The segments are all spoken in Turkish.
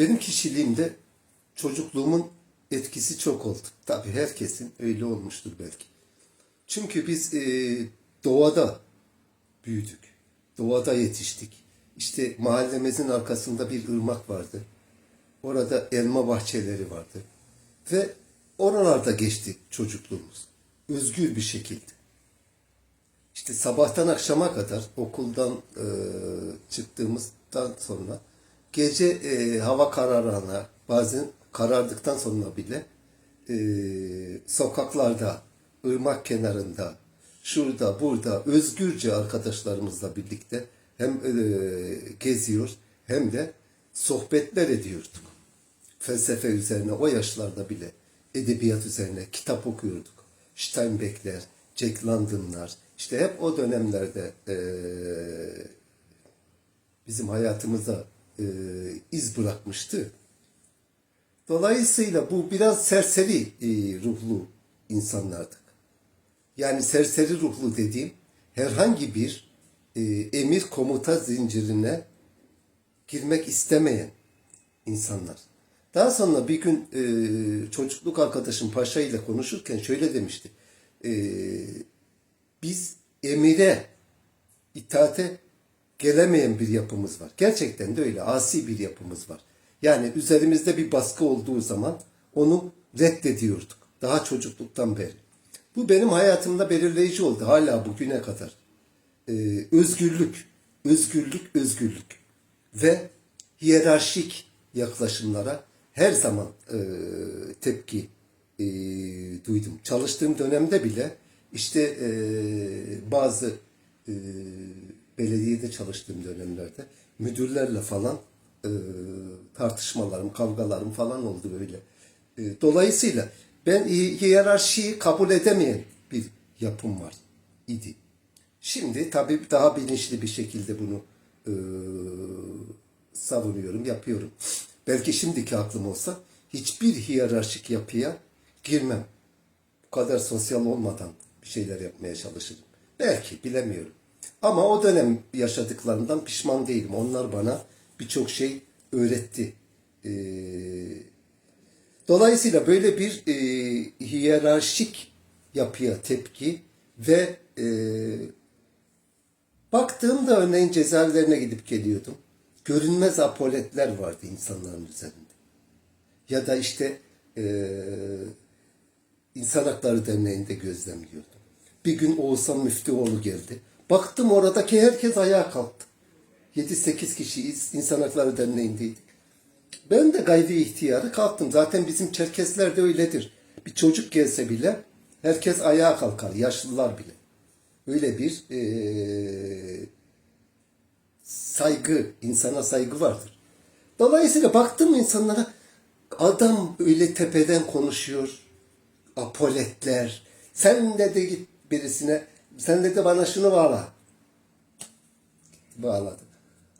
Benim kişiliğimde çocukluğumun etkisi çok oldu. Tabii herkesin öyle olmuştur belki. Çünkü biz e, doğada büyüdük. Doğada yetiştik. İşte mahallemizin arkasında bir ırmak vardı. Orada elma bahçeleri vardı. Ve oralarda geçti çocukluğumuz. Özgür bir şekilde. İşte sabahtan akşama kadar okuldan e, çıktığımızdan sonra gece e, hava kararana bazen karardıktan sonra bile e, sokaklarda, ırmak kenarında, şurada, burada özgürce arkadaşlarımızla birlikte hem e, geziyor hem de sohbetler ediyorduk. Felsefe üzerine o yaşlarda bile edebiyat üzerine kitap okuyorduk. Steinbeck'ler, Jack London'lar işte hep o dönemlerde e, bizim hayatımıza e, iz bırakmıştı. Dolayısıyla bu biraz serseri e, ruhlu insanlardık. Yani serseri ruhlu dediğim herhangi bir e, emir komuta zincirine girmek istemeyen insanlar. Daha sonra bir gün e, çocukluk arkadaşım Paşa ile konuşurken şöyle demişti. E, biz emire, itaate gelemeyen bir yapımız var. Gerçekten de öyle asi bir yapımız var. Yani üzerimizde bir baskı olduğu zaman onu reddediyorduk. Daha çocukluktan beri. Bu benim hayatımda belirleyici oldu hala bugüne kadar. Ee, özgürlük, özgürlük, özgürlük ve hiyerarşik yaklaşımlara her zaman e, tepki e, duydum. Çalıştığım dönemde bile işte e, bazı e, belediyede çalıştığım dönemlerde müdürlerle falan e, tartışmalarım, kavgalarım falan oldu böyle. E, dolayısıyla ben hi- hiyerarşiyi kabul edemeyen bir yapım var idi. Şimdi tabii daha bilinçli bir şekilde bunu e, savunuyorum, yapıyorum. Belki şimdiki aklım olsa hiçbir hiyerarşik yapıya girmem. Bu kadar sosyal olmadan bir şeyler yapmaya çalışırım. Belki bilemiyorum. Ama o dönem yaşadıklarımdan pişman değilim. Onlar bana birçok şey öğretti. Ee, dolayısıyla böyle bir e, hiyerarşik yapıya tepki ve e, baktığımda örneğin cezaevlerine gidip geliyordum. Görünmez apoletler vardı insanların üzerinde. Ya da işte e, İnsan Hakları Derneği'nde gözlemliyordum. Bir gün Oğuzhan Müftüoğlu geldi. Baktım oradaki herkes ayağa kalktı. 7-8 kişiyiz. İnsan Hakları Derneği'ndeydik. Ben de gayri ihtiyarı kalktım. Zaten bizim Çerkesler de öyledir. Bir çocuk gelse bile herkes ayağa kalkar. Yaşlılar bile. Öyle bir eee, saygı, insana saygı vardır. Dolayısıyla baktım insanlara adam öyle tepeden konuşuyor. Apoletler. Sen de de git birisine sen dedi bana şunu bağla. Bağladı.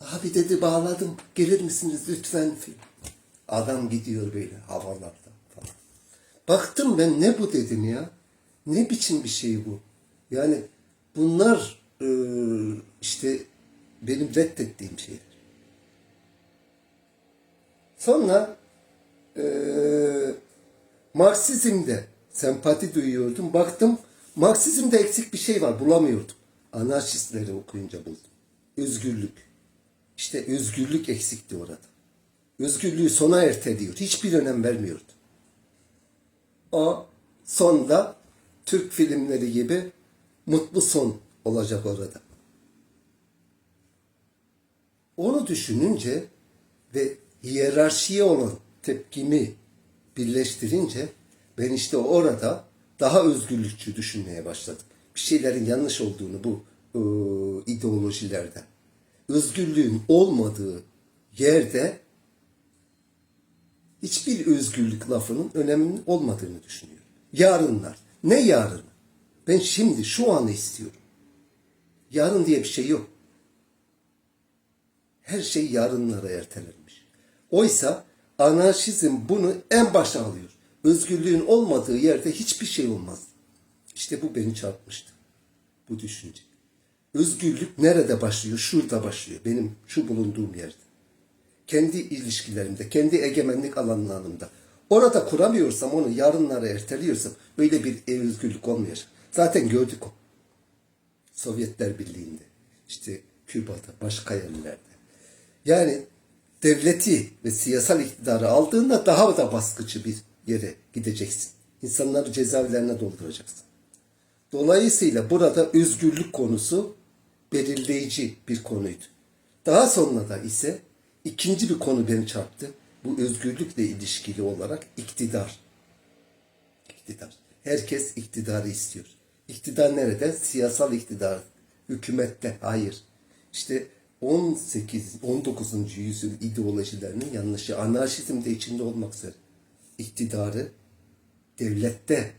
Abi dedi bağladım. Gelir misiniz lütfen? Adam gidiyor böyle havalarda falan. Baktım ben ne bu dedim ya. Ne biçim bir şey bu? Yani bunlar e, işte benim reddettiğim şeyler. Sonra e, Marksizm'de sempati duyuyordum. Baktım Marksizm'de eksik bir şey var bulamıyordum. Anarşistleri okuyunca buldum. Özgürlük. İşte özgürlük eksikti orada. Özgürlüğü sona erteliyor. Hiçbir önem vermiyordu. O sonda Türk filmleri gibi mutlu son olacak orada. Onu düşününce ve hiyerarşiye olan tepkimi birleştirince ben işte orada daha özgürlükçü düşünmeye başladım. Bir şeylerin yanlış olduğunu bu e, ideolojilerde. Özgürlüğün olmadığı yerde hiçbir özgürlük lafının öneminin olmadığını düşünüyorum. Yarınlar. Ne yarın? Ben şimdi şu anı istiyorum. Yarın diye bir şey yok. Her şey yarınlara ertelenmiş. Oysa anarşizm bunu en başa alıyor. Özgürlüğün olmadığı yerde hiçbir şey olmaz. İşte bu beni çarpmıştı. Bu düşünce. Özgürlük nerede başlıyor? Şurada başlıyor. Benim şu bulunduğum yerde. Kendi ilişkilerimde, kendi egemenlik alanlarımda. Orada kuramıyorsam onu yarınlara erteliyorsam öyle bir özgürlük olmayacak. Zaten gördük o. Sovyetler Birliği'nde, işte Küba'da, başka yerlerde. Yani devleti ve siyasal iktidarı aldığında daha da baskıcı bir yere gideceksin. İnsanları cezaevlerine dolduracaksın. Dolayısıyla burada özgürlük konusu belirleyici bir konuydu. Daha sonra da ise ikinci bir konu beni çarptı. Bu özgürlükle ilişkili olarak iktidar. İktidar. Herkes iktidarı istiyor. İktidar nerede? Siyasal iktidar. Hükümette. Hayır. İşte 18, 19. yüzyıl ideolojilerinin yanlışı. Anarşizm de içinde olmak üzere. İktidarı devlette,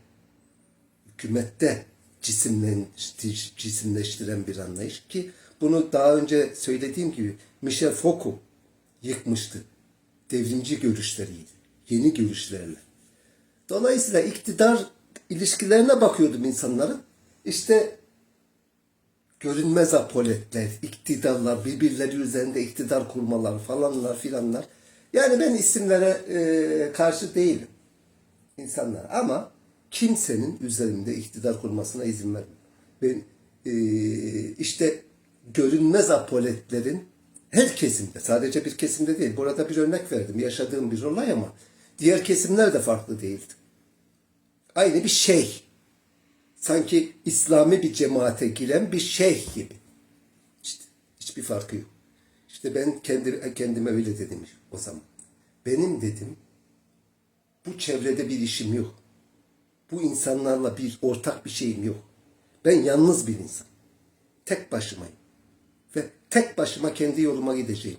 hükümette cisimleştir- cisimleştiren bir anlayış ki bunu daha önce söylediğim gibi Michel Foucault yıkmıştı. Devrimci görüşleriydi. Yeni görüşlerle. Dolayısıyla iktidar ilişkilerine bakıyordum insanların. İşte görünmez apoletler, iktidarlar, birbirleri üzerinde iktidar kurmalar falanlar filanlar. Yani ben isimlere e, karşı değilim insanlar ama kimsenin üzerinde iktidar kurmasına izin vermem. Ben e, işte görünmez apoletlerin her kesimde, sadece bir kesimde değil. Burada bir örnek verdim. Yaşadığım bir olay ama diğer kesimler de farklı değildi. Aynı bir şey. Sanki İslami bir cemaate giren bir şeyh gibi. İşte hiçbir farkı yok. İşte ben kendi, kendime öyle dedim o zaman. Benim dedim bu çevrede bir işim yok. Bu insanlarla bir ortak bir şeyim yok. Ben yalnız bir insan. Tek başımayım. Ve tek başıma kendi yoluma gideceğim.